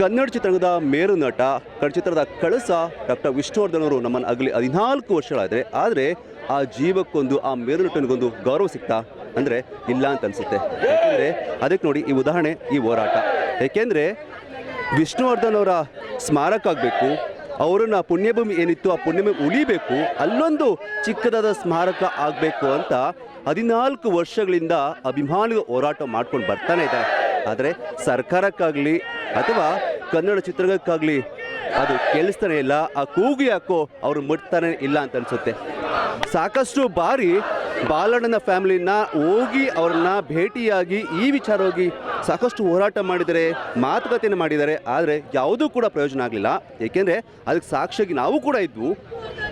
ಕನ್ನಡ ಚಿತ್ರರಂಗದ ಮೇರು ನಟ, ಕನ್ನಡ ಚಿತ್ರದ ಕಳಸ ಡಾಕ್ಟರ್ ವಿಷ್ಣುವರ್ಧನ್ ಅವರು ನಮ್ಮನ್ನು ಆಗಲಿ ಹದಿನಾಲ್ಕು ವರ್ಷಗಳಾದರೆ, ಆದರೆ ಆ ಜೀವಕ್ಕೊಂದು, ಆ ಮೇರು ನಟನಿಗೊಂದು ಗೌರವ ಸಿಗ್ತಾ ಅಂದರೆ ಇಲ್ಲ ಅಂತ ಅನಿಸುತ್ತೆ. ಯಾಕೆಂದರೆ ಅದಕ್ಕೆ ನೋಡಿ ಈ ಉದಾಹರಣೆ, ಈ ಹೋರಾಟ. ಏಕೆಂದರೆ ವಿಷ್ಣುವರ್ಧನ್ ಅವರ ಸ್ಮಾರಕ ಆಗಬೇಕು, ಅವರನ್ನ ಪುಣ್ಯಭೂಮಿ ಏನಿತ್ತು ಆ ಪುಣ್ಯಭೂಮಿ ಉಳಿಬೇಕು, ಅಲ್ಲೊಂದು ಚಿಕ್ಕದಾದ ಸ್ಮಾರಕ ಆಗಬೇಕು ಅಂತ ಹದಿನಾಲ್ಕು ವರ್ಷಗಳಿಂದ ಅಭಿಮಾನಿಗಳು ಹೋರಾಟ ಮಾಡ್ಕೊಂಡು ಬರ್ತಾನೆ ಇದ್ದಾರೆ. ಆದರೆ ಸರ್ಕಾರಕ್ಕಾಗಲಿ ಅಥವಾ ಕನ್ನಡ ಚಿತ್ರಕ್ಕಾಗಲಿ ಅದು ಕೇಳಿಸ್ತಾನೆ ಇಲ್ಲ, ಆ ಕೂಗು ಯಾಕೋ ಅವ್ರು ಮುಟ್ತಾನೆ ಇಲ್ಲ ಅಂತ ಅನ್ಸುತ್ತೆ. ಸಾಕಷ್ಟು ಬಾರಿ ಬಾಲಣ್ಣನ ಫ್ಯಾಮಿಲಿನ ಹೋಗಿ ಅವ್ರನ್ನ ಭೇಟಿಯಾಗಿ ಈ ವಿಚಾರವಾಗಿ ಸಾಕಷ್ಟು ಹೋರಾಟ ಮಾಡಿದರೆ ಮಾತುಕತೆಯನ್ನು ಮಾಡಿದ್ದಾರೆ ಆದರೆ ಯಾವುದೂ ಕೂಡ ಪ್ರಯೋಜನ ಆಗಲಿಲ್ಲ. ಏಕೆಂದರೆ ಅದಕ್ಕೆ ಸಾಕ್ಷಿಯಾಗಿ ನಾವು ಕೂಡ ಇದ್ವು.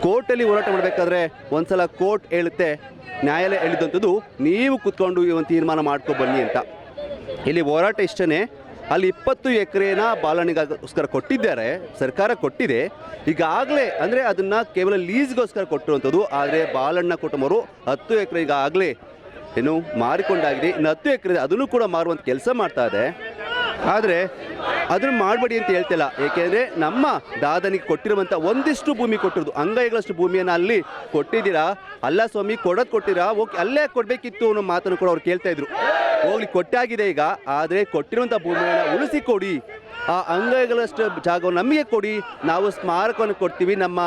ಕೋರ್ಟಲ್ಲಿ ಹೋರಾಟ ಮಾಡಬೇಕಾದ್ರೆ ಒಂದ್ಸಲ ಕೋರ್ಟ್ ಹೇಳುತ್ತೆ, ನ್ಯಾಯಾಲಯ ಹೇಳಿದಂಥದ್ದು, ನೀವು ಕುತ್ಕೊಂಡು ಒಂದು ತೀರ್ಮಾನ ಮಾಡ್ಕೊ ಬನ್ನಿ ಅಂತ. ಇಲ್ಲಿ ಹೋರಾಟ ಇಷ್ಟೇ ಅಲ್ಲಿ ಇಪ್ಪತ್ತು ಎಕರೆನ ಬಾಲಣಿಗೋಸ್ಕರ ಕೊಟ್ಟಿದ್ದಾರೆ, ಸರ್ಕಾರ ಕೊಟ್ಟಿದೆ. ಈಗಾಗಲೇ ಅಂದರೆ ಅದನ್ನು ಕೇವಲ ಲೀಸ್ಗೋಸ್ಕರ ಕೊಟ್ಟಿರುವಂಥದ್ದು, ಆದರೆ ಬಾಲಣ್ಣ ಕುಟುಂಬರು ಹತ್ತು ಎಕರೆ ಈಗಾಗಲೇ ಏನು ಮಾರಿಕೊಂಡಾಗಿದೆ. ಇನ್ನು ಹತ್ತು ಎಕರೆ ಅದನ್ನು ಕೂಡ ಮಾರುವಂಥ ಕೆಲಸ ಮಾಡ್ತಾ ಇದೆ. ಆದರೆ ಅದನ್ನು ಮಾಡಬೇಡಿ ಅಂತ ಹೇಳ್ತಿಲ್ಲ. ಏಕೆಂದರೆ ನಮ್ಮ ದಾದನಿಗೆ ಕೊಟ್ಟಿರುವಂಥ ಒಂದಿಷ್ಟು ಭೂಮಿ ಕೊಟ್ಟಿರೋದು, ಅಂಗೈಗಳಷ್ಟು ಭೂಮಿಯನ್ನು ಅಲ್ಲಿ ಕೊಟ್ಟಿದ್ದೀರಾ? ಅಲ್ಲ ಸ್ವಾಮಿ, ಕೊಡೋದು ಕೊಟ್ಟಿರಾ? ಓಕೆ, ಅಲ್ಲೇ ಕೊಡಬೇಕಿತ್ತು ಅನ್ನೋ ಮಾತನ್ನು ಕೂಡ ಅವ್ರು ಕೇಳ್ತಾ ಇದ್ರು. ಹೋಗ್ಲಿ, ಕೊಟ್ಟಾಗಿದೆ ಈಗ. ಆದರೆ ಕೊಟ್ಟಿರುವಂಥ ಭೂಮಿಯನ್ನು ಉಳಿಸಿಕೊಡಿ ಆ ಅಂಗಗಳಷ್ಟು ಜಾಗವನ್ನು ನಮಗೆ ಕೊಡಿ. ನಾವು ಸ್ಮಾರಕವನ್ನು ಕೊಡ್ತೀವಿ. ನಮ್ಮ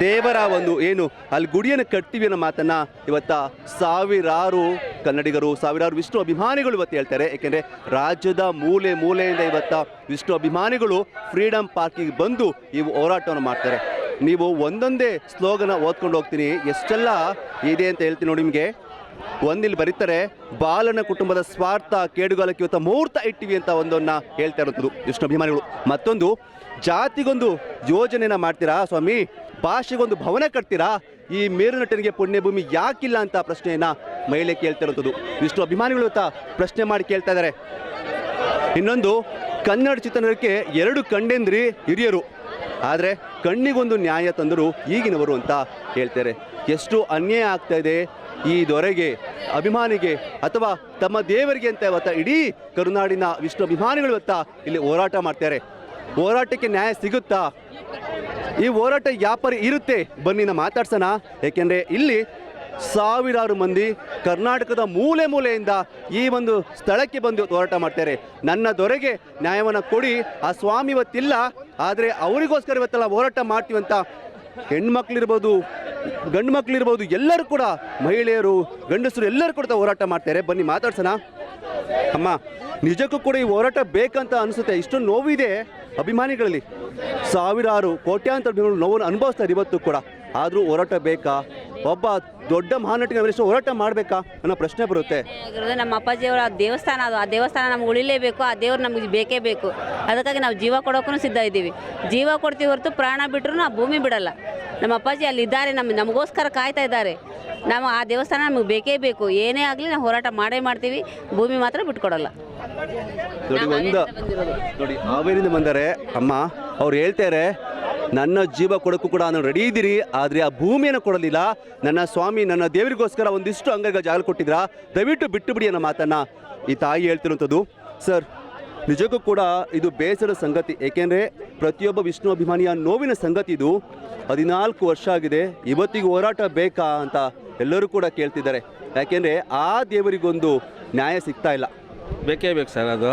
ದೇವರ ಒಂದು ಏನು, ಅಲ್ಲಿ ಗುಡಿಯನ್ನು ಕಟ್ತೀವಿ ಅನ್ನೋ ಮಾತನ್ನ ಇವತ್ತ ಸಾವಿರಾರು ಕನ್ನಡಿಗರು, ಸಾವಿರಾರು ವಿಷ್ಣು ಅಭಿಮಾನಿಗಳು ಇವತ್ತು ಹೇಳ್ತಾರೆ. ಏಕೆಂದರೆ ರಾಜ್ಯದ ಮೂಲೆ ಮೂಲೆಯಿಂದ ಇವತ್ತ ವಿಷ್ಣು ಅಭಿಮಾನಿಗಳು ಫ್ರೀಡಮ್ ಪಾರ್ಕಿಗೆ ಬಂದು ಈ ಹೋರಾಟವನ್ನು ಮಾಡ್ತಾರೆ. ನೀವು ಒಂದೊಂದೇ ಸ್ಲೋಗನ ಓದ್ಕೊಂಡು ಹೋಗ್ತೀನಿ. ಎಷ್ಟೆಲ್ಲ ಇದೆ ಅಂತ ಹೇಳ್ತೀನಿ ನೋಡಿ ನಿಮಗೆ. ಒಂದಿಲ್ಲಿ ಬರೀತಾರೆ, ಬಾಲನ ಕುಟುಂಬದ ಸ್ವಾರ್ಥ, ಕೇಡುಗಾಲಕ್ಕೆ ಇವತ್ತು ಮುಹೂರ್ತ ಇಟ್ಟಿವಿ ಅಂತ ಒಂದನ್ನ ಹೇಳ್ತಾ ಇರೋದು ವಿಷ್ಣು ಅಭಿಮಾನಿಗಳು. ಮತ್ತೊಂದು, ಜಾತಿಗೊಂದು ಯೋಜನೆನ ಮಾಡ್ತೀರಾ? ಸ್ವಾಮಿ, ಭಾಷೆಗೊಂದು ಭವನ ಕಟ್ತೀರಾ? ಈ ಮೇರುನಟನಿಗೆ ಪುಣ್ಯಭೂಮಿ ಯಾಕಿಲ್ಲ ಅಂತ ಪ್ರಶ್ನೆಯನ್ನ ಮಹಿಳೆ ಕೇಳ್ತಾ ಇರುತ್ತದು ಇಷ್ಟು ಅಭಿಮಾನಿಗಳು ಇವತ್ತ ಪ್ರಶ್ನೆ ಮಾಡಿ ಕೇಳ್ತಾ ಇದ್ದಾರೆ. ಇನ್ನೊಂದು, ಕನ್ನಡ ಚಿತ್ರನಕ್ಕೆ ಎರಡು ಕಂಡೆಂದ್ರಿ ಹಿರಿಯರು. ಆದರೆ, ಕಣ್ಣಿಗೊಂದು ನ್ಯಾಯ ತಂದರು ಈಗಿನವರು ಅಂತ ಹೇಳ್ತಾರೆ. ಎಷ್ಟು ಅನ್ಯಾಯ ಆಗ್ತಾ ಇದೆ? ಈ ದೊರೆಗೆ ಅಭಿಮಾನಿಗೆ ಅಥವಾ ತಮ್ಮ ದೇವರಿಗೆ ಅಂತ ಇವತ್ತ ಇಡೀ ಕರುನಾಡಿನ ವಿಷ್ಣು ಅಭಿಮಾನಿಗಳು ಇವತ್ತ ಇಲ್ಲಿ ಹೋರಾಟ ಮಾಡ್ತಾರೆ. ಹೋರಾಟಕ್ಕೆ ನ್ಯಾಯ ಸಿಗುತ್ತಾ? ಈ ಹೋರಾಟ ಯಾಪರಿ ಇರುತ್ತೆ? ಬನ್ನಿ ನಾ ಮಾತಾಡ್ಸೋಣ. ಏಕೆಂದರೆ ಇಲ್ಲಿ ಸಾವಿರಾರು ಮಂದಿ ಕರ್ನಾಟಕದ ಮೂಲೆ ಮೂಲೆಯಿಂದ ಈ ಒಂದು ಸ್ಥಳಕ್ಕೆ ಬಂದು ಹೋರಾಟ ಮಾಡ್ತಾರೆ. ನನ್ನ ದೊರೆಗೆ ನ್ಯಾಯವನ್ನು ಕೊಡಿ. ಆ ಸ್ವಾಮಿ ಇವತ್ತಿಲ್ಲ. ಆದರೆ ಅವರಿಗೋಸ್ಕರ ಇವತ್ತೆಲ್ಲ ಹೋರಾಟ ಮಾಡ್ತೀವಂತ ಹೆಣ್ಮಕ್ಳಿರ್ಬೋದು ಗಂಡು ಮಕ್ಳಿರ್ಬೋದು ಎಲ್ಲರೂ ಕೂಡ ಮಹಿಳೆಯರು, ಗಂಡಸರು ಎಲ್ಲರೂ ಕೂಡ ಹೋರಾಟ ಮಾಡ್ತಾರೆ. ಬನ್ನಿ ಮಾತಾಡ್ಸೋಣ. ಅಮ್ಮ, ನಿಜಕ್ಕೂ ಕೂಡ ಈ ಹೋರಾಟ ಬೇಕಂತ ಅನಿಸುತ್ತೆ. ಇಷ್ಟೊಂದು ನೋವಿದೆ ಅಭಿಮಾನಿಗಳಲ್ಲಿ. ಸಾವಿರಾರು ಕೋಟ್ಯಾಂತರ ನೋವನ್ನು ಅನುಭವಿಸ್ತಾರೆ ಇವತ್ತು ಕೂಡ. ಆದರೂ ಹೋರಾಟ ಬೇಕಾ? ಒಬ್ಬ ದೊಡ್ಡ ಮಹಾನಟಿಗೆ ಅವರಿಸಿ ಹೋರಾಟ ಮಾಡಬೇಕಾ ಅನ್ನೋ ಪ್ರಶ್ನೆ ಬರುತ್ತೆ. ನಮ್ಮ ನಮ್ಮ ಅಪ್ಪಾಜಿಯವರ ದೇವಸ್ಥಾನ ಅದು ಆ ದೇವಸ್ಥಾನ ನಮ್ಗೆ ಉಳಿಲೇಬೇಕು ಆ ದೇವ್ರು ನಮಗೆ ಬೇಕೇ ಬೇಕು. ಅದಕ್ಕಾಗಿ ನಾವು ಜೀವ ಕೊಡೋಕ್ಕೂ ಸಿದ್ಧ ಇದ್ದೀವಿ. ಜೀವ ಕೊಡ್ತೀವಿ ಹೊರತು ಪ್ರಾಣ ಬಿಟ್ಟರು ಆ ಭೂಮಿ ಬಿಡಲ್ಲ. ನಮ್ಮ ಅಪ್ಪಾಜಿ ಅಲ್ಲಿ ಇದ್ದಾರೆ ನಮ್ಮ ನಮಗೋಸ್ಕರ ಕಾಯ್ತಾ ಇದ್ದಾರೆ. ನಾವು ಆ ದೇವಸ್ಥಾನ ನಮಗೆ ಬೇಕೇ ಬೇಕು. ಏನೇ ಆಗಲಿ ನಾವು ಹೋರಾಟ ಮಾಡೇ ಮಾಡ್ತೀವಿ ಭೂಮಿ ಮಾತ್ರ ಬಿಟ್ಕೊಡಲ್ಲ. ನೋಡಿ ಒಂದು ನೋಡಿ ಹಾವೇರಿಯಿಂದ ಬಂದರೆ ಅಮ್ಮ ಅವ್ರು ಹೇಳ್ತಾರೆ ನನ್ನ ಜೀವ ಕೊಡೋಕ್ಕೂ ಕೂಡ ನಾನು ರೆಡಿ ಇದ್ದೀರಿ, ಆದರೆ ಆ ಭೂಮಿಯನ್ನು ಕೊಡಲಿಲ್ಲ. ನನ್ನ ಸ್ವಾಮಿ ನನ್ನ ದೇವರಿಗೋಸ್ಕರ ಒಂದಿಷ್ಟು ಅಂಗಗಳ ಜಾಗ ಕೊಟ್ಟಿದ್ರ? ದಯವಿಟ್ಟು ಬಿಟ್ಟು ಬಿಡಿ ಅನ್ನೋ ಮಾತನ್ನ ಈ ತಾಯಿ ಹೇಳ್ತಿರುವಂಥದ್ದು. ಸರ್, ನಿಜಕ್ಕೂ ಕೂಡ ಇದು ಬೇಸರ ಸಂಗತಿ. ಏಕೆಂದರೆ ಪ್ರತಿಯೊಬ್ಬ ವಿಷ್ಣು ಅಭಿಮಾನಿಯ ನೋವಿನ ಸಂಗತಿ ಇದು. ಹದಿನಾಲ್ಕು ವರ್ಷ ಆಗಿದೆ, ಇವತ್ತಿಗೆ ಹೋರಾಟ ಬೇಕಾ ಅಂತ ಎಲ್ಲರೂ ಕೂಡ ಕೇಳ್ತಿದ್ದಾರೆ. ಯಾಕೆಂದರೆ ಆ ದೇವರಿಗೊಂದು ನ್ಯಾಯ ಸಿಗ್ತಾ ಇಲ್ಲ. ಬೇಕೇ ಬೇಕು ಸರ್ ಅದು.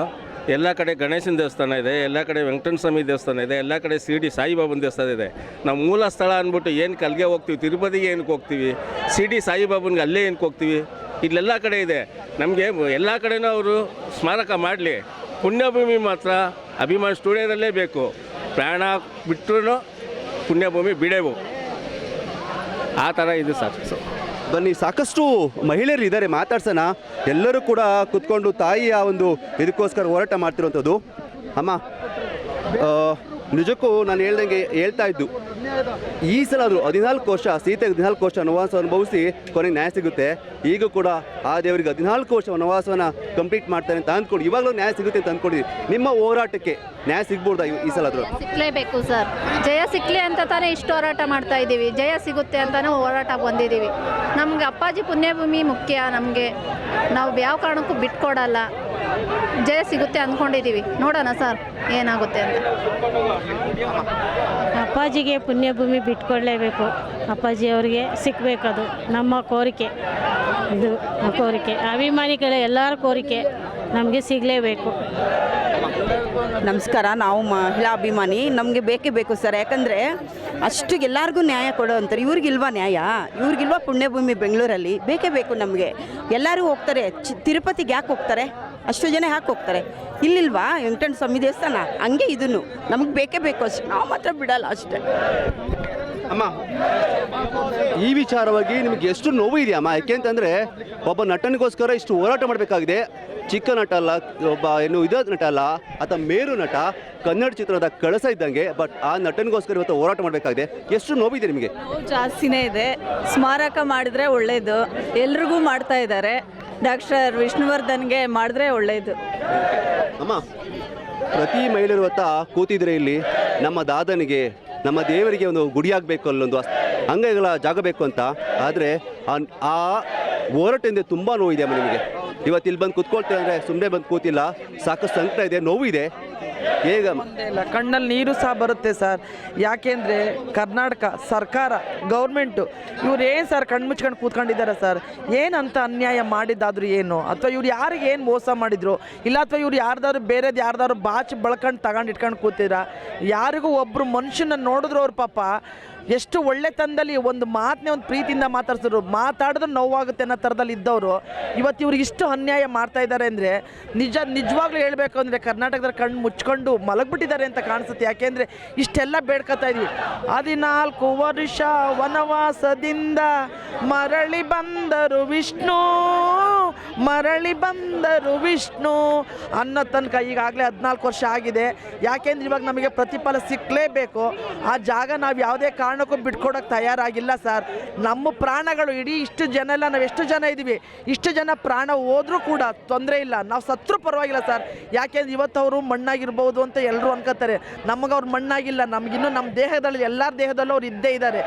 ಎಲ್ಲ ಕಡೆ ಗಣೇಶನ ದೇವಸ್ಥಾನ ಇದೆ, ಎಲ್ಲ ಕಡೆ ವೆಂಕಟನ ಸ್ವಾಮಿ ದೇವಸ್ಥಾನ ಇದೆ, ಎಲ್ಲ ಕಡೆ ಸಿಡಿ ಸಾಯಿಬಾಬನ ದೇವಸ್ಥಾನ ಇದೆ. ನಮ್ಮ ಮೂಲ ಸ್ಥಳ ಅಂದ್ಬಿಟ್ಟು ಏನು ಕಲ್ಗೆ ಹೋಗ್ತೀವಿ, ತಿರುಪತಿಗೆ ಏನಕ್ಕೆ ಹೋಗ್ತೀವಿ ಶಿರಡಿ ಸಾಯಿಬಾಬನ್ಗೆ ಅಲ್ಲೇ ಏನಕ್ಕೆ ಹೋಗ್ತೀವಿ, ಇಲ್ಲೆಲ್ಲ ಕಡೆ ಇದೆ. ನಮಗೆ ಎಲ್ಲ ಕಡೆನೂ ಅವರು ಸ್ಮಾರಕ ಮಾಡಲಿ. ಪುಣ್ಯಭೂಮಿ ಮಾತ್ರ ಅಭಿಮಾನ್ ಸ್ಟುಡಿಯೋದಲ್ಲೇ ಬೇಕು. ಪ್ರಾಣ ಬಿಟ್ಟರು ಪುಣ್ಯಭೂಮಿ ಬಿಡೆವು. ಆ ಥರ ಇದು ಸರ್ ಬನ್ನಿ, ಸಾಕಷ್ಟು ಮಹಿಳೆಯರು ಇದ್ದಾರೆ, ಮಾತಾಡ್ಸೋಣ. ಎಲ್ಲರೂ ಕೂಡ ಕುತ್ಕೊಂಡು ತಾಯಿಯ ಒಂದು ಇದಕ್ಕೋಸ್ಕರ ಹೋರಾಟ ಮಾಡ್ತಿರುವಂಥದ್ದು. ಅಮ್ಮ ನಿಜಕ್ಕೂ ನಾನು ಹೇಳ್ದಂಗೆ ಹೇಳ್ತಾ ಇದ್ದು ಈ ಸಲ ಅದು ಹದಿನಾಲ್ಕು ವರ್ಷ, ಸೀತೆಗೆ ಹದಿನಾಲ್ಕು ವರ್ಷ ವನವಾಸ ಅನುಭವಿಸಿ ಕೊನೆಗೆ ನ್ಯಾಯ ಸಿಗುತ್ತೆ. ಈಗ ಕೂಡ ಆ ದೇವರಿಗೆ ಹದಿನಾಲ್ಕು ವರ್ಷ ವನವಾಸವನ್ನು ಕಂಪ್ಲೀಟ್ ಮಾಡ್ತಾರೆ ಅಂತ ಅಂದ್ಕೊಂಡು, ಇವಾಗಲೂ ನ್ಯಾಯ ಸಿಗುತ್ತೆ ಅಂತ ಅಂದ್ಕೊಂಡಿದ್ವಿ ನಿಮ್ಮ ಹೋರಾಟಕ್ಕೆ ನ್ಯಾಯ ಸಿಗ್ಬೋದಾ ಈ- ಈ ಸಲ ಆದರೂ? ಸಿಕ್ಕಲೇಬೇಕು ಸರ್. ಜಯ ಸಿಕ್ಕಲಿ ಅಂತ ತಾನೇ ಇಷ್ಟು ಹೋರಾಟ ಮಾಡ್ತಾ ಇದ್ದೀವಿ. ಜಯ ಸಿಗುತ್ತೆ ಅಂತಾನೆ ಹೋರಾಟ ಬಂದಿದ್ದೀವಿ. ನಮ್ಗೆ ಅಪ್ಪಾಜಿ ಪುಣ್ಯಭೂಮಿ ಮುಖ್ಯ. ನಮಗೆ ನಾವು ಯಾವ ಕಾರಣಕ್ಕೂ ಬಿಟ್ಕೊಡಲ್ಲ. ಜಯ ಸಿಗುತ್ತೆ ಅಂದ್ಕೊಂಡಿದ್ದೀವಿ. ನೋಡೋಣ ಸರ್, ಏನಾಗುತ್ತೆ ಅಂತ. ಅಪ್ಪಾಜಿಗೆ ಪುಣ್ಯಭೂಮಿ ಬಿಟ್ಕೊಳ್ಳೇಬೇಕು ಅಪ್ಪಾಜಿಯವ್ರಿಗೆ ಸಿಕ್ಕಬೇಕದು ನಮ್ಮ ಕೋರಿಕೆ. ಇದು ಕೋರಿಕೆ. ಅಭಿಮಾನಿಗಳ ಎಲ್ಲರ ಕೋರಿಕೆ ನಮಗೆ ಸಿಗಲೇಬೇಕು. ನಮಸ್ಕಾರ, ನಾವು ಮಹಿಳಾ ಅಭಿಮಾನಿ. ನಮಗೆ ಬೇಕೇ ಬೇಕು ಸರ್. ಯಾಕಂದರೆ ಅಷ್ಟು ಎಲ್ಲರಿಗೂ ನ್ಯಾಯ ಕೊಡೋ ಅಂತಾರೆ ಇವ್ರಿಗಿಲ್ವಾ ನ್ಯಾಯ? ಇವ್ರಿಗಿಲ್ವಾ ಪುಣ್ಯಭೂಮಿ ಬೆಂಗಳೂರಲ್ಲಿ? ಬೇಕೇ ಬೇಕು ನಮಗೆ. ಎಲ್ಲರೂ ಹೋಗ್ತಾರೆ. ತಿರುಪತಿಗೆ ಯಾಕೆ ಹೋಗ್ತಾರೆ? ಅಷ್ಟು ಜನ ಯಾಕೆ ಹೋಗ್ತಾರೆ? ಇಲ್ಲಿಲ್ವಾ? ವೆಂಕಟೇಶ್ವರ ಸ್ವಾಮಿ ದೇವಸ್ಥಾನ? ಹಂಗೆ ಇದನ್ನು. ನಮಗೆ ಬೇಕೇ ಬೇಕು ಅಷ್ಟೇ. ನಾವು ಮಾತ್ರ ಬಿಡಲ್ಲ ಅಷ್ಟೇ. ಅಮ್ಮ ಈ ವಿಚಾರವಾಗಿ ನಿಮಗೆ ಎಷ್ಟು ನೋವು ಯಾಕೆ ಅಂತಂದ್ರೆ ಒಬ್ಬ ನಟನಿಗೋಸ್ಕರ ಇಷ್ಟು ಹೋರಾಟ ಮಾಡಬೇಕಾಗಿದೆ. ಚಿಕ್ಕ ನಟ ಅಲ್ಲ ಒಬ್ಬ ಏನು ಇದ ನಟ ಅಲ್ಲ ಆತ ಮೇರು ನಟ ಕನ್ನಡ ಚಿತ್ರದ ಕಳಸ ಇದ್ದಂಗೆ ಬಟ್ ಆ ನಟನಿಗೋಸ್ಕರ ಇವತ್ತು ಹೋರಾಟ ಮಾಡಬೇಕಾಗಿದೆ. ಎಷ್ಟು ನೋವಿದೆ ನಿಮಗೆ? ಜಾಸ್ತಿನೇ ಇದೆ. ಸ್ಮಾರಕ ಮಾಡಿದ್ರೆ ಒಳ್ಳೇದು. ಎಲ್ರಿಗೂ ಮಾಡ್ತಾ ಇದ್ದಾರೆ. ಡಾಕ್ಟರ್ ವಿಷ್ಣುವರ್ಧನ್ಗೆ ಮಾಡಿದ್ರೆ ಒಳ್ಳೆಯದು ಅಮ್ಮ, ಪ್ರತಿ ಮಹಿಳೆಯರು ಹೊತ್ತ ಕೂತಿದ್ರೆ ಇಲ್ಲಿ ನಮ್ಮ ದಾದನಿಗೆ, ನಮ್ಮ ದೇವರಿಗೆ ಒಂದು ಗುಡಿಯಾಗಬೇಕು ಅಲ್ಲೊಂದು ಅಂಗಗಳ ಜಾಗ ಬೇಕು ಅಂತ. ಆದರೆ ಆ ಹೋರಾಟದಿಂದ ತುಂಬ ನೋವಿದೆ ಅಮ್ಮ ನಿಮಗೆ. ಇವತ್ತು ಇಲ್ಲಿ ಬಂದು ಕೂತ್ಕೊಳ್ತೇವೆ ಅಂದರೆ ಸುಮ್ಮನೆ ಬಂದು ಕೂತಿಲ್ಲ, ಸಾಕಷ್ಟು ಸಂಕಟ ಇದೆ, ನೋವು ಹೇಗಮ್ಮ ಇಲ್ಲ. ಕಣ್ಣಲ್ಲಿ ನೀರು ಸಹ ಬರುತ್ತೆ ಸರ್. ಯಾಕೆಂದರೆ ಕರ್ನಾಟಕ ಸರ್ಕಾರ ಗೌರ್ಮೆಂಟು ಇವ್ರು ಏನು ಸರ್ ಕಣ್ಣು ಮುಚ್ಕೊಂಡು ಕೂತ್ಕೊಂಡಿದ್ದಾರೆ ಸರ್? ಏನಂತ ಅನ್ಯಾಯ ಮಾಡಿದ್ದಾದ್ರೂ ಏನು? ಅಥವಾ ಇವ್ರು ಯಾರಿಗೆ ಏನು ಮೋಸ ಮಾಡಿದ್ರು? ಇಲ್ಲ ಅಥವಾ ಇವ್ರು ಯಾರ್ದಾದ್ರು ಬೇರೆದು ಯಾರ್ದಾದ್ರು ಬಾಚಿ ಬಳ್ಕೊಂಡು ತಗೊಂಡು ಇಟ್ಕೊಂಡು ಕೂತಿದ್ರ ಯಾರಿಗೂ ಒಬ್ಬರು ಮನುಷ್ಯನ ನೋಡಿದ್ರು ಅವ್ರ ಪಾಪ ಎಷ್ಟು ಒಳ್ಳೆ ತಂದಲ್ಲಿ ಒಂದು ಮಾತನ್ನೇ ಒಂದು ಪ್ರೀತಿಯಿಂದ ಮಾತಾಡ್ಸಿದ್ರು. ಮಾತಾಡಿದ್ರೆ ನೋವಾಗುತ್ತೆ ಅನ್ನೋ ಥರದಲ್ಲಿ ಇದ್ದವರು. ಇವತ್ತು ಇವ್ರಿಗೆ ಇಷ್ಟು ಅನ್ಯಾಯ ಮಾಡ್ತಾ ಇದ್ದಾರೆ ಅಂದರೆ ನಿಜ ನಿಜವಾಗ್ಲೂ ಹೇಳಬೇಕು ಅಂದರೆ ಕರ್ನಾಟಕದ ಕಣ್ಣು ಮುಚ್ಕೊಂಡು ಮಲಗ್ಬಿಟ್ಟಿದ್ದಾರೆ ಅಂತ ಕಾಣಿಸುತ್ತೆ. ಯಾಕೆಂದರೆ ಇಷ್ಟೆಲ್ಲ ಬೇಡ್ಕೊತಾ ಇದ್ವಿ. ಹದಿನಾಲ್ಕು ವರ್ಷ ವನವಾಸದಿಂದ ಮರಳಿ ಬಂದರು ವಿಷ್ಣು, ಮರಳಿ ಬಂದರು ವಿಷ್ಣು. ಅನ್ನೋ ತನಕ ಈಗಾಗಲೇ ಹದಿನಾಲ್ಕು ವರ್ಷ ಆಗಿದೆ. ಯಾಕೆಂದ್ರೆ ಇವಾಗ ನಮಗೆ ಪ್ರತಿಫಲ ಸಿಕ್ಕಲೇಬೇಕು ಆ ಜಾಗ ನಾವು ಯಾವುದೇ ಕಾರಣಕ್ಕೂ ಬಿಟ್ಕೊಡೋಕೆ ತಯಾರಾಗಿಲ್ಲ ಸರ್. ನಮ್ಮ ಪ್ರಾಣಗಳು ಇಡೀ ಇಷ್ಟು ಜನ ಎಲ್ಲ ನಾವು ಎಷ್ಟು ಜನ ಇದ್ದೀವಿ? ಇಷ್ಟು ಜನ ಪ್ರಾಣ ಹೋದರೂ ಕೂಡ ತೊಂದರೆ ಇಲ್ಲ. ನಾವು ಸತ್ರು ಪರವಾಗಿಲ್ಲ ಸರ್. ಯಾಕೆಂದ್ರೆ ಇವತ್ತು ಅವರು ಮಣ್ಣಾಗಿರ್ಬೋದು ಅಂತ ಎಲ್ಲರೂ ಅನ್ಕೋತಾರೆ. ನಮಗೆ ಅವ್ರು ಮಣ್ಣಾಗಿಲ್ಲ ನಮಗಿನ್ನೂ ನಮ್ಮ ದೇಹದಲ್ಲಿ, ಎಲ್ಲರ ದೇಹದಲ್ಲೂ ಅವ್ರು ಇದ್ದೇ ಇದ್ದಾರೆ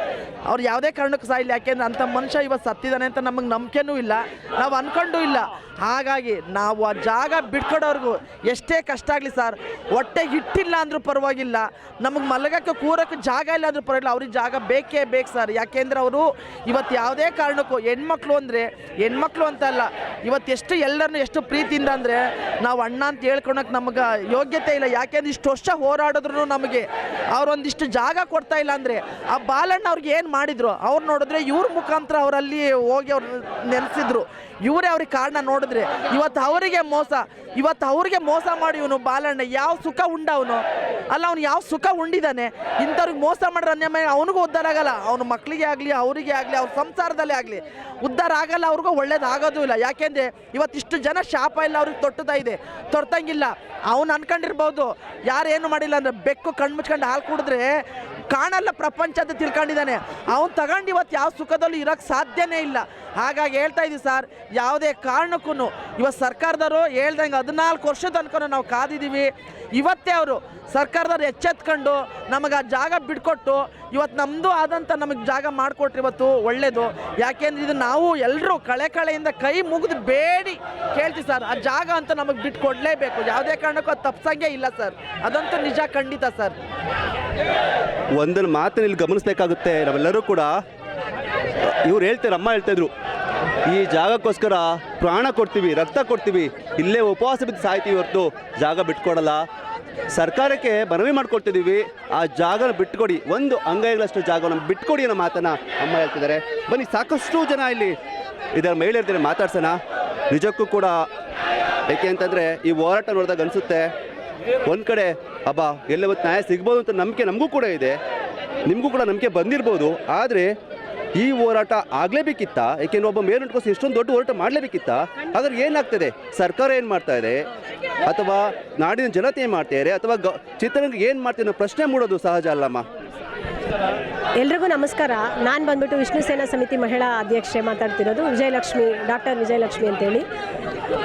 ಅವ್ರು ಯಾವುದೇ ಕಾರಣಕ್ಕೂ ಸಾಯಿಲ್ಲ ಯಾಕೆಂದ್ರೆ ಅಂಥ ಮನುಷ್ಯ ಇವತ್ತು ಸತ್ತಿದ್ದಾನೆ ಅಂತ ನಮಗೆ ನಂಬಿಕೆನೂ ಇಲ್ಲ. ನಾವು ಅನ್ಕೊಂಡು ಇಲ್ಲ. ಹಾಗಾಗಿ ನಾವು ಆ ಜಾಗ ಬಿಟ್ಕೊಡೋರ್ಗು ಎಷ್ಟೇ ಕಷ್ಟ ಆಗಲಿ ಸರ್, ಹೊಟ್ಟೆ ಹಿಟ್ಟಿಲ್ಲ ಅಂದರೂ ಪರವಾಗಿಲ್ಲ. ನಮಗೆ ಮಲಗಕ್ಕೆ ಕೂರಕ್ಕೆ ಜಾಗ ಇಲ್ಲ ಅಂದರೂ ಪರವಾಗಿಲ್ಲ. ಅವ್ರಿಗೆ ಜಾಗ ಬೇಕೇ ಬೇಕು ಸರ್. ಯಾಕೆಂದರೆ ಅವರು ಇವತ್ತು ಯಾವುದೇ ಕಾರಣಕ್ಕೂ ಹೆಣ್ಮಕ್ಳು ಅಂದರೆ, ಹೆಣ್ಮಕ್ಳು ಅಂತ ಅಲ್ಲ, ಇವತ್ತು ಎಷ್ಟು ಎಲ್ಲರನ್ನೂ ಎಷ್ಟು ಪ್ರೀತಿಯಿಂದ ಅಂದರೆ, ನಾವು ಅಣ್ಣ ಅಂತ ಹೇಳ್ಕೊಳಕ್ಕೆ ನಮಗೆ ಯೋಗ್ಯತೆ ಇಲ್ಲ. ಯಾಕೆಂದ್ರೆ ಇಷ್ಟು ವರ್ಷ ಹೋರಾಡಿದ್ರು ನಮಗೆ ಅವರೊಂದಿಷ್ಟು ಜಾಗ ಕೊಡ್ತಾ ಇಲ್ಲ ಅಂದರೆ, ಆ ಬಾಲಣ್ಣ ಅವ್ರಿಗೆ ಏನು ಮಾಡಿದ್ರು? ಅವ್ರು ನೋಡಿದ್ರೆ ಇವ್ರ ಮುಖಾಂತರ ಅವರಲ್ಲಿ ಹೋಗಿ ಅವ್ರು ನೆನೆಸಿದ್ರು. ಇವರೇ ಅವ್ರಿಗೆ ಕಾರಣ ನೋಡಿದ್ರೆ. ಇವತ್ತು ಅವರಿಗೆ ಮೋಸ, ಇವತ್ತು ಅವ್ರಿಗೆ ಮೋಸ ಮಾಡಿ ಇವನು ಬಾಲಣ್ಣ, ಯಾವ ಸುಖ ಉಂಡ ಅವನು? ಅಲ್ಲ, ಅವ್ನು ಯಾವ ಸುಖ ಉಂಡಿದ್ದಾನೆ ಇಂಥವ್ರಿಗೆ ಮೋಸ ಮಾಡಿದ್ರೆ ಅನ್ಯಾಯ ಅವನಿಗೂ ಉದ್ಧಾರ ಆಗಲ್ಲ. ಅವನ ಮಕ್ಕಳಿಗೆ ಆಗಲಿ, ಅವರಿಗೆ ಆಗಲಿ, ಅವ್ರ ಸಂಸಾರದಲ್ಲೇ ಆಗಲಿ. ಉದ್ಧಾರ ಆಗಲ್ಲ, ಅವ್ರಿಗೂ ಒಳ್ಳೇದಾಗೋದೂ ಇಲ್ಲ. ಯಾಕೆಂದರೆ ಇವತ್ತಿಷ್ಟು ಜನ ಶಾಪ ಇಲ್ಲ, ಅವ್ರಿಗೆ ತೊಟ್ಟುತ್ತಾ ಇದೆ. ತೊಡ್ತಂಗಿಲ್ಲ. ಅವ್ನು ಅನ್ಕೊಂಡಿರ್ಬೋದು. ಯಾರೇನು ಮಾಡಿಲ್ಲ ಅಂದರೆ ಬೆಕ್ಕು ಕಣ್ಣು ಮುಚ್ಕೊಂಡು ಹಾಲು ಕುಡಿದ್ರೆ ಕಾಣಲ್ಲ ಪ್ರಪಂಚ ಅಂತ ತಿಳ್ಕೊಂಡಿದ್ದಾನೆ. ಅವನು ತಗೊಂಡು ಇವತ್ತು ಯಾವ ಸುಖದಲ್ಲೂ ಇರೋಕ್ಕೆ ಸಾಧ್ಯನೇ ಇಲ್ಲ. ಹಾಗಾಗಿ ಹೇಳ್ತಾ ಇದ್ದೀವಿ ಸರ್, ಯಾವುದೇ ಕಾರಣಕ್ಕೂ ಇವತ್ತು ಸರ್ಕಾರದವರು ಹೇಳ್ದಂಗೆ ಹದಿನಾಲ್ಕು ವರ್ಷದ ತನಕ ನಾವು ಕಾದಿದ್ದೀವಿ. ಇವತ್ತೇ ಅವರು ಸರ್ಕಾರದವ್ರು ಎಚ್ಚೆತ್ಕೊಂಡು ನಮಗೆ ಆ ಜಾಗ ಬಿಟ್ಕೊಟ್ಟು ಇವತ್ತು ನಮ್ಮದು ಆದಂಥ ನಮಗೆ ಜಾಗ ಮಾಡಿಕೊಟ್ರಿ ಇವತ್ತು ಒಳ್ಳೆಯದು ಯಾಕೆಂದ್ರೆ ಇದು ನಾವು ಎಲ್ಲರೂ ಕಳೆ ಕಳೆಯಿಂದ ಕೈ ಮುಗಿದು ಬೇಡಿ ಕೇಳ್ತೀವಿ ಸರ್. ಆ ಜಾಗ ಅಂತ ನಮಗೆ ಬಿಟ್ಕೊಡ್ಲೇಬೇಕು. ಯಾವುದೇ ಕಾರಣಕ್ಕೂ ಅದು ತಪ್ಸಂಗೆ ಇಲ್ಲ ಸರ್. ಅದಂತೂ ನಿಜ, ಖಂಡಿತ ಸರ್. ಒಂದನ್ನು ಮಾತನ್ನ ಇಲ್ಲಿ ಗಮನಿಸಬೇಕಾಗುತ್ತೆ ನಾವೆಲ್ಲರೂ ಕೂಡ. ಇವ್ರು ಹೇಳ್ತಾರೆ, ಅಮ್ಮ ಹೇಳ್ತಾಯಿದ್ರು ಈ ಜಾಗಕ್ಕೋಸ್ಕರ ಪ್ರಾಣ ಕೊಡ್ತೀವಿ, ರಕ್ತ ಕೊಡ್ತೀವಿ, ಇಲ್ಲೇ ಉಪವಾಸ ಬಿದ್ದು ಸಾಯ್ತೀವಿ ಹೊರತು ಜಾಗ ಬಿಟ್ಕೊಡಲ್ಲ. ಸರ್ಕಾರಕ್ಕೆ ಮನವಿ ಮಾಡ್ಕೊಳ್ತಿದ್ದೀವಿ. ಆ ಜಾಗನ ಬಿಟ್ಕೊಡಿ. ಒಂದು ಅಂಗೈಗಳಷ್ಟು ಜಾಗವನ್ನು ಬಿಟ್ಕೊಡಿ ಅನ್ನೋ ಮಾತನ್ನ ಅಮ್ಮ ಹೇಳ್ತಿದ್ದಾರೆ. ಬನ್ನಿ, ಸಾಕಷ್ಟು ಜನ ಇಲ್ಲಿ ಇದರ ಮಹಿಳೆಯರಿದ್ದಾರೆ ಮಾತಾಡ್ಸೋಣ. ನಿಜಕ್ಕೂ ಕೂಡ ಏಕೆ ಅಂತಂದರೆ ಈ ಹೋರಾಟ ನೋಡಿದಾಗ ಅನಿಸುತ್ತೆ, ಒಂದು ಕಡೆ ಅಬ್ಬ ಎಲ್ಲವತ್ತು ನ್ಯಾಯ ಸಿಗ್ಬೋದು ಅಂತ ನಂಬಿಕೆ ನಮಗೂ ಕೂಡ ಇದೆ. ನಿಮಗೂ ಕೂಡ ನಂಬಿಕೆ ಬಂದಿರ್ಬೋದು. ಆದರೆ ಈ ಹೋರಾಟ ಆಗ್ಲೇಬೇಕಿತ್ತ? ಏಕೆಂದ್ರೆ ಒಬ್ಬ ಮೇಲ್ನೋಟಕ್ಕೋಸ್ಕರ ಇಷ್ಟೊಂದು ದೊಡ್ಡ ಹೋರಾಟ ಮಾಡಲೇಬೇಕಿತ್ತ? ಆದರೆ ಏನಾಗ್ತದೆ? ಸರ್ಕಾರ ಏನು ಮಾಡ್ತಾ ಇದೆ? ಅಥವಾ ನಾಡಿನ ಜನತೆ ಏನು ಮಾಡ್ತಾ ಇದೆ? ಅಥವಾ ಗ ಚಿತ್ರರಂಗ ಏನು ಅನ್ನೋ ಪ್ರಶ್ನೆ ಮೂಡೋದು ಸಹಜ ಅಲ್ಲಮ್ಮ? ಎಲ್ರಿಗೂ ನಮಸ್ಕಾರ. ನಾನು ಬಂದ್ಬಿಟ್ಟು ವಿಷ್ಣು ಸೇನಾ ಸಮಿತಿ ಮಹಿಳಾ ಅಧ್ಯಕ್ಷೆ ಮಾತಾಡ್ತಿರೋದು ವಿಜಯಲಕ್ಷ್ಮಿ, ಡಾಕ್ಟರ್ ವಿಜಯಲಕ್ಷ್ಮಿ ಅಂತೇಳಿ.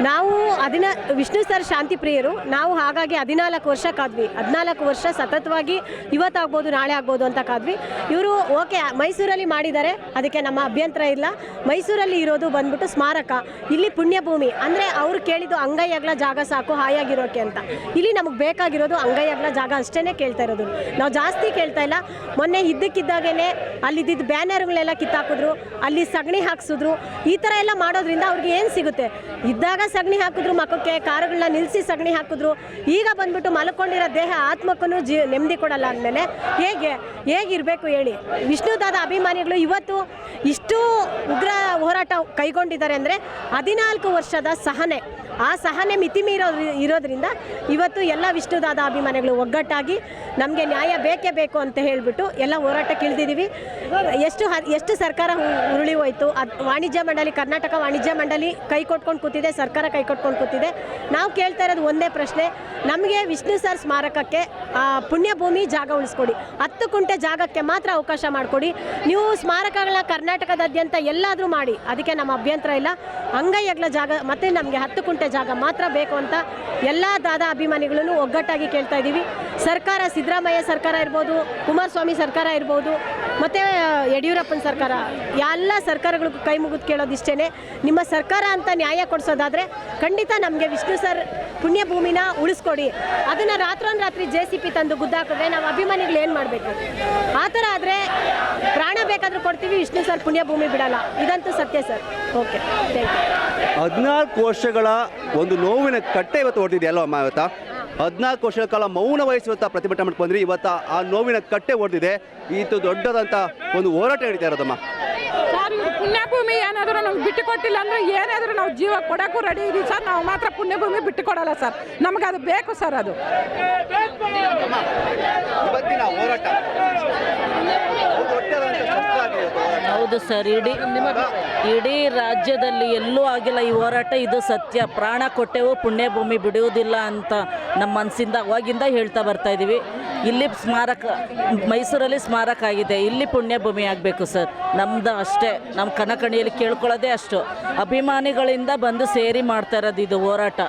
ನಾವು ಅದಿನ, ವಿಷ್ಣು ಸರ್ ಶಾಂತಿ ಪ್ರಿಯರು, ನಾವು ಹಾಗಾಗಿ ಹದಿನಾಲ್ಕು ವರ್ಷ ಕಾದ್ವಿ. ಹದಿನಾಲ್ಕು ವರ್ಷ ಸತತವಾಗಿ ಇವತ್ತಾಗ್ಬೋದು ನಾಳೆ ಆಗ್ಬೋದು ಅಂತ ಕಾದ್ವಿ. ಇವರು ಓಕೆ, ಮೈಸೂರಲ್ಲಿ ಮಾಡಿದ್ದಾರೆ, ಅದಕ್ಕೆ ನಮ್ಮ ಅಭ್ಯಂತರ ಇಲ್ಲ. ಮೈಸೂರಲ್ಲಿ ಇರೋದು ಬಂದ್ಬಿಟ್ಟು ಸ್ಮಾರಕ, ಇಲ್ಲಿ ಪುಣ್ಯಭೂಮಿ, ಅಂದರೆ ಅವರು ಕೇಳಿದ್ದು ಅಂಗೈಯಗ್ಲ ಜಾಗ ಸಾಕು, ಹಾಯಾಗಿರೋಕೆ ಅಂತ. ಇಲ್ಲಿ ನಮಗೆ ಬೇಕಾಗಿರೋದು ಅಂಗೈಯಗ್ಲ ಜಾಗ ಅಷ್ಟೇ ಕೇಳ್ತಾ ಇರೋದು. ನಾವು ಜಾಸ್ತಿ ಕೇಳ್ತಾ ಇಲ್ಲ, ಮೊನ್ನೆ ಇದ್ದಕ್ಕಿದ್ದಾಗೇನೆ ಅಲ್ಲಿದ್ದಿದ್ದು ಬ್ಯಾನರ್ಗಳೆಲ್ಲ ಕಿತ್ತಾಕಿದ್ರು, ಅಲ್ಲಿ ಸಗಣಿ ಹಾಕ್ಸಿದ್ರು. ಈ ಥರ ಎಲ್ಲ ಮಾಡೋದ್ರಿಂದ ಅವ್ರಿಗೆ ಏನು ಸಿಗುತ್ತೆ? ಇದ್ದಾಗ ಸಗಣಿ ಹಾಕಿದ್ರು, ಮಕ್ಕಕ್ಕೆ ಕಾರುಗಳನ್ನ ನಿಲ್ಲಿಸಿ ಸಗಣಿ ಹಾಕಿದ್ರು. ಈಗ ಬಂದ್ಬಿಟ್ಟು ಮಲ್ಕೊಂಡಿರೋ ದೇಹ ಆತ್ಮಕ್ಕೂ ಜೀ, ನೆಮ್ಮದಿ ಕೊಡಲ್ಲ ಅಂದಮೇಲೆ ಹೇಗೆ? ಹೇಗಿರಬೇಕು ಹೇಳಿ? ವಿಷ್ಣುದಾದ ಅಭಿಮಾನಿಗಳು ಇವತ್ತು ಇಷ್ಟು ಉಗ್ರ ಹೋರಾಟ ಕೈಗೊಂಡಿದ್ದಾರೆ ಅಂದರೆ ಹದಿನಾಲ್ಕು ವರ್ಷದ ಸಹನೆ. ಆ ಸಹನೆ ಮಿತಿ ಮೀರೋ ಇರೋದ್ರಿಂದ ಇವತ್ತು ಎಲ್ಲ ವಿಷ್ಣುದಾದ ಅಭಿಮಾನಿಗಳು ಒಗ್ಗಟ್ಟಾಗಿ ನಮಗೆ ನ್ಯಾಯ ಬೇಕೇ ಬೇಕು ಅಂತ ಹೇಳಿಬಿಟ್ಟು ಎಲ್ಲ ಹೋರಾಟಕ್ಕೆ ಇಳಿದಿದ್ದೀವಿ. ಎಷ್ಟು ಎಷ್ಟು ಸರ್ಕಾರ ಉರುಳಿ ಹೋಯಿತು, ಅದು ವಾಣಿಜ್ಯ ಮಂಡಳಿ, ಕರ್ನಾಟಕ ವಾಣಿಜ್ಯ ಮಂಡಳಿ ಕೈ ಕೊಟ್ಕೊಂಡು ಕೂತಿದೆ, ಸರ್ಕಾರ ಕೈ ಕೊಟ್ಕೊಂಡು ಕೂತಿದೆ. ನಾವು ಕೇಳ್ತಾ ಇರೋದು ಒಂದೇ ಪ್ರಶ್ನೆ, ನಮಗೆ ವಿಷ್ಣು ಸರ್ ಸ್ಮಾರಕಕ್ಕೆ ಪುಣ್ಯಭೂಮಿ ಜಾಗ ಉಳಿಸ್ಕೊಡಿ. ಹತ್ತು ಕುಂಟೆ ಜಾಗಕ್ಕೆ ಮಾತ್ರ ಅವಕಾಶ ಮಾಡಿಕೊಡಿ. ನೀವು ಸ್ಮಾರಕಗಳನ್ನ ಕರ್ನಾಟಕದಾದ್ಯಂತ ಎಲ್ಲಾದರೂ ಮಾಡಿ, ಅದಕ್ಕೆ ನಮ್ಮ ಅಭ್ಯಂತರ ಇಲ್ಲ. ಅಂಗೈ ಅಗಲ ಜಾಗ, ಮತ್ತು ನಮಗೆ ಹತ್ತು ಕುಂಟೆ ಜಾಗ ಮಾತ್ರ ಬೇಕು ಅಂತ ಎಲ್ಲ ದಾದಾ ಅಭಿಮಾನಿಗಳನ್ನು ಒಗ್ಗಟ್ಟಾಗಿ ಕೇಳ್ತಾ ಇದ್ದೀವಿ. ಸರ್ಕಾರ ಸಿದ್ದರಾಮಯ್ಯ ಸರ್ಕಾರ ಇರ್ಬೋದು, ಕುಮಾರಸ್ವಾಮಿ ಸರ್ಕಾರ ಇರ್ಬೋದು ಮತ್ತು ಯಡಿಯೂರಪ್ಪನ ಸರ್ಕಾರ, ಎಲ್ಲ ಸರ್ಕಾರಗಳಿಗೂ ಕೈ ಮುಗಿದು ಕೇಳೋದಿಷ್ಟೇ ನಿಮ್ಮ ಸರ್ಕಾರ ಅಂತ ನ್ಯಾಯ ಕೊಡಿಸೋದಾದರೆ ಖಂಡಿತ ನಮಗೆ ವಿಷ್ಣು ಸರ್ ಪುಣ್ಯಭೂಮಿನ ಉಳಿಸ್ಕೊಡಿ. ಅದನ್ನು ರಾತ್ರೋನ್ರಾತ್ರಿ ಜೆ ಸಿ ಪಿ ತಂದು ಗುದ್ದಾಕಿದ್ರೆ ನಾವು ಅಭಿಮಾನಿಗಳು ಏನು ಮಾಡಬೇಕು? ಆ ಥರ ಆದರೆ ಪ್ರಾಣ ಬೇಕಾದರೂ ಕೊಡ್ತೀವಿ, ವಿಷ್ಣು ಸರ್ ಪುಣ್ಯಭೂಮಿ ಬಿಡಲ್ಲ. ಇದಂತೂ ಸತ್ಯ ಸರ್. Okay, thank you. ಹದಿನಾಲ್ಕು ವರ್ಷಗಳ ಒಂದು ನೋವಿನ ಕಟ್ಟೆ ಇವತ್ತು ಹೊಡೆದಿದೆ ಅಲ್ವಾ ಇವತ್ತ? ಹದಿನಾಲ್ಕು ವರ್ಷಗಳ ಕಾಲ ಮೌನ ವಹಿಸುವಂಥ ಪ್ರತಿಭಟನೆ ಮಾಡ್ಕೊಂಡ್ರಿ ಬಂದ್ರಿ. ಇವತ್ತ ಆ ನೋವಿನ ಕಟ್ಟೆ ಒಡೆದಿದೆ. ಇದು ದೊಡ್ಡದಂತ ಒಂದು ಹೋರಾಟ ನಡೀತಾ ಇರೋದಮ್ಮ ಪುಣ್ಯಭೂಮಿ ಏನಾದರೂ ನಮ್ಗೆ ಬಿಟ್ಟು ಕೊಟ್ಟಿಲ್ಲ ಅಂದ್ರೆ ಏನಾದರೂ ನಾವು ಜೀವ ಕೊಡೋಕ್ಕೂ ರೆಡಿ ಇದೀವಿ ಸರ್. ನಾವು ಮಾತ್ರ ಪುಣ್ಯಭೂಮಿ ಬಿಟ್ಟು ಕೊಡಲ್ಲ ಸರ್. ನಮಗೆ ಅದು ಬೇಕು ಸರ್ ಅದು. ಇವತ್ತಿನ ಹೋರಾಟ. ಹೌದು ಸರ್, ಇಡೀ ಇಡೀ ರಾಜ್ಯದಲ್ಲಿ ಎಲ್ಲೂ ಆಗಿಲ್ಲ. ಈ ಹೋರಾಟ ಇದು ಸತ್ಯ. ಪ್ರಾಣ ಕೊಟ್ಟೆವು, ಪುಣ್ಯಭೂಮಿ ಬಿಡುವುದಿಲ್ಲ ಅಂತ ನಮ್ಮ ಮನಸ್ಸಿಂದ ಅವಾಗಿಂದ ಹೇಳ್ತಾ ಬರ್ತಾ ಇದ್ದೀವಿ ಇಲ್ಲಿ ಸ್ಮಾರಕ, ಮೈಸೂರಲ್ಲಿ ಸ್ಮಾರಕ ಆಗಿದೆ. ಇಲ್ಲಿ ಪುಣ್ಯಭೂಮಿ ಆಗಬೇಕು ಸರ್. ನಮ್ದು ಅಷ್ಟೇ. ನಮ್ಮ ಕನಕಣಿಯಲ್ಲಿ ಕೇಳ್ಕೊಳ್ಳೋದೇ ಅಷ್ಟು. ಅಭಿಮಾನಿಗಳಿಂದ ಬಂದು ಸೇರಿ ಮಾಡ್ತಾ ಇರೋದು ಇದು ಹೋರಾಟ.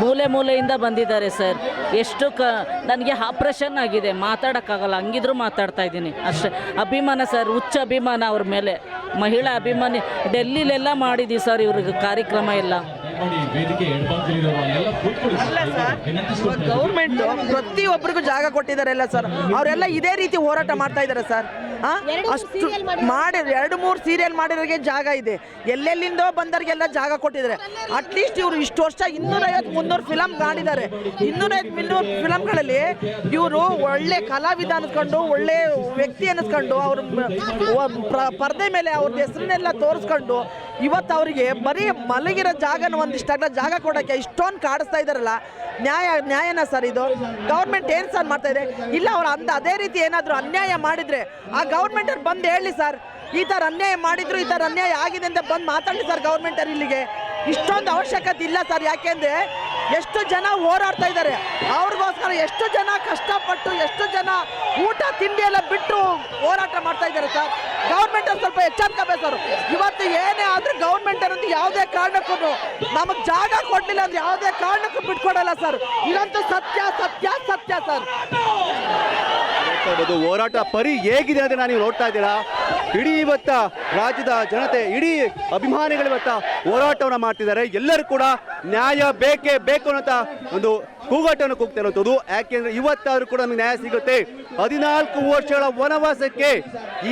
ಮೂಲೆ ಮೂಲೆಯಿಂದ ಬಂದಿದ್ದಾರೆ ಸರ್. ಎಷ್ಟು ಕ ನನಗೆ ಆಪ್ರೇಷನ್ ಆಗಿದೆ ಮಾತಾಡೋಕ್ಕಾಗಲ್ಲ ಹಂಗಿದ್ರು ಮಾತಾಡ್ತಾ ಇದ್ದೀನಿ. ಅಷ್ಟೇ. ಅಭಿಮಾನ ಸರ್ ಹುಚ್ಚ ಅಭಿಮಾನ ಅವ್ರ ಮೇಲೆ. ಮಹಿಳಾ ಅಭಿಮಾನಿ ಡೆಲ್ಲಿಲೆಲ್ಲ ಮಾಡಿದ್ದೀವಿ ಸರ್ ಇವ್ರಿಗೆ ಕಾರ್ಯಕ್ರಮ ಎಲ್ಲ. ಅಲ್ಲ ಸರ್ ಗೌರ್ಮೆಂಟ್ ಪ್ರತಿಯೊಬ್ಬರಿಗೂ ಜಾಗ ಕೊಟ್ಟಿದ್ದಾರೆ ಎಲ್ಲ ಸರ್. ಅವರೆಲ್ಲ ಇದೇ ರೀತಿ ಹೋರಾಟ ಮಾಡ್ತಾ ಇದ್ದಾರೆ ಸರ್? ಅಷ್ಟು ಮಾಡಿ ಎರಡು ಮೂರು ಸೀರಿಯಲ್ ಮಾಡಿರೋರಿಗೆ ಜಾಗ ಇದೆ. ಎಲ್ಲೆಲ್ಲಿಂದೋ ಬಂದವರಿಗೆಲ್ಲ ಜಾಗ ಕೊಟ್ಟಿದ್ದಾರೆ ಅಟ್ಲೀಸ್ಟ್ ಇವರು ಇಷ್ಟು ವರ್ಷ ಇನ್ನೂರೈವತ್ತು ಮುನ್ನೂರು ಫಿಲಮ್ ಮಾಡಿದ್ದಾರೆ. ಇನ್ನೂರೈವತ್ತು ಮುನ್ನೂರು ಫಿಲಮ್ಗಳಲ್ಲಿ ಇವರು ಒಳ್ಳೆ ಕಲಾವಿದ ಅನ್ನಿಸ್ಕೊಂಡು ಒಳ್ಳೆ ವ್ಯಕ್ತಿ ಅನ್ನಿಸ್ಕೊಂಡು ಅವ್ರ ಪರ್ದೆ ಪರದೆ ಮೇಲೆ ಅವ್ರ ಹೆಸರನ್ನೆಲ್ಲ ತೋರಿಸ್ಕೊಂಡು ಇವತ್ತು ಅವರಿಗೆ ಬರೀ ಮಲಗಿರೋ ಜಾಗನ ಒಂದಿಷ್ಟಾಗ್ಲ ಜಾಗ ಕೊಡೋಕ್ಕೆ ಇಷ್ಟೊಂದು ಕಾಡಿಸ್ತಾ ಇದ್ದಾರಲ್ಲ. ನ್ಯಾಯ ನ್ಯಾಯನ ಸರ್ ಇದು. ಗೌರ್ಮೆಂಟ್ ಏನು ಸರ್ ಮಾಡ್ತಾ ಇದೆ? ಇಲ್ಲ ಅವ್ರು ಅಂದ ಅದೇ ರೀತಿ ಏನಾದರೂ ಅನ್ಯಾಯ ಮಾಡಿದರೆ ಆ ಗೌರ್ಮೆಂಟ್ ಅವ್ರು ಬಂದು ಹೇಳಿ ಸರ್, ಈ ಥರ ಅನ್ಯಾಯ ಮಾಡಿದ್ರು, ಈ ಥರ ಅನ್ಯಾಯ ಆಗಿದೆ ಅಂತ ಬಂದು ಮಾತಾಡಿ ಸರ್ ಗೌರ್ಮೆಂಟ್ ಅವ್ರು ಇಲ್ಲಿಗೆ. ಇಷ್ಟೊಂದು ಅವಶ್ಯಕತೆ ಇಲ್ಲ ಸರ್ ಯಾಕೆಂದರೆ ಎಷ್ಟು ಜನ ಹೋರಾಡ್ತಾ ಇದ್ದಾರೆ. ಅವ್ರಿಗೋಸ್ಕರ ಎಷ್ಟು ಜನ ಕಷ್ಟಪಟ್ಟು, ಎಷ್ಟು ಜನ ಊಟ, ತಿಂಡಿ ಎಲ್ಲ ಬಿಟ್ಟು ಹೋರಾಟ ಮಾಡ್ತಾ ಇದ್ದಾರೆ ಸರ್. ಗೌರ್ಮೆಂಟ್ ಅವ್ರು ಸ್ವಲ್ಪ ಎಚ್ಚರಿಕಬೇಕು ಸರ್. ಇವತ್ತು ಏನೇ ಆದರೂ ಗೌರ್ಮೆಂಟ್ ಅನ್ನೋದು ಯಾವುದೇ ಕಾರಣಕ್ಕೂ ನಮಗೆ ಜಾಗ ಕೊಡಲಿಲ್ಲ ಅಂದ್ರೆ ಯಾವುದೇ ಕಾರಣಕ್ಕೂ ಬಿಟ್ಕೊಡಲ್ಲ ಸರ್. ಇದಂತೂ ಸತ್ಯ ಸತ್ಯ ಸತ್ಯ ಸರ್. ಅದು ಹೋರಾಟ ಪರಿ ಹೇಗಿದೆ ಅಂತ ನೀವು ನೋಡ್ತಾ ಇದ್ದೀರಾ? ಇಡೀ ಇವತ್ತ ರಾಜ್ಯದ ಜನತೆ, ಇಡೀ ಅಭಿಮಾನಿಗಳು ಇವತ್ತ ಹೋರಾಟವನ್ನು ಮಾಡ್ತಿದ್ದಾರೆ. ಎಲ್ಲರೂ ಕೂಡ ನ್ಯಾಯ ಬೇಕೇ ಬೇಕು ಅನ್ನೋ ಒಂದು ಕೂಗಾಟವನ್ನು ಕೂಗ್ತಾ ಇರುವಂಥದ್ದು. ಯಾಕೆಂದ್ರೆ ಇವತ್ತಾದ್ರೂ ಕೂಡ ನಮಗೆ ನ್ಯಾಯ ಸಿಗುತ್ತೆ. ಹದಿನಾಲ್ಕು ವರ್ಷಗಳ ವನವಾಸಕ್ಕೆ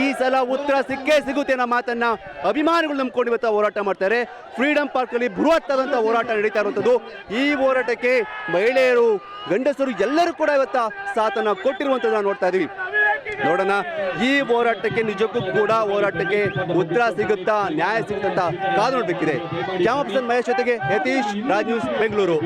ಈ ಸಲ ಉತ್ತರ ಸಿಕ್ಕೇ ಸಿಗುತ್ತೆ ಅನ್ನೋ ಮಾತನ್ನ ಅಭಿಮಾನಿಗಳು ನಂಬ್ಕೊಂಡು ಇವತ್ತ ಹೋರಾಟ ಮಾಡ್ತಾರೆ. ಫ್ರೀಡಂ ಪಾರ್ಕ್ ಅಲ್ಲಿ ಬೃಹತ್ತಾದಂಥ ಹೋರಾಟ ನಡೀತಾ ಇರುವಂಥದ್ದು. ಈ ಹೋರಾಟಕ್ಕೆ ಮಹಿಳೆಯರು, ಗಂಡಸರು ಎಲ್ಲರೂ ಕೂಡ ಇವತ್ತ ಸಾಥನ್ನ ಕೊಟ್ಟಿರುವಂಥದ್ದು ನಾವು ನೋಡ್ತಾ ಇದೀವಿ. ನೋಡೋಣ, ಈ ಹೋರಾಟಕ್ಕೆ ನಿಜಕ್ಕೂ ಕೂಡ ಹೋರಾಟಕ್ಕೆ ಉತ್ತರ ಸಿಗುತ್ತಾ, ನ್ಯಾಯ ಸಿಗುತ್ತಾ ಕಾದು ನೋಡ್ಬೇಕಿದೆ. ಕ್ಯಾಮಪ್ಸನ್ ಮಹೇಶ್ ಜೊತೆಗೆ ಯತೀಶ್, ರಾಜ್ ನ್ಯೂಸ್, ಬೆಂಗಳೂರು.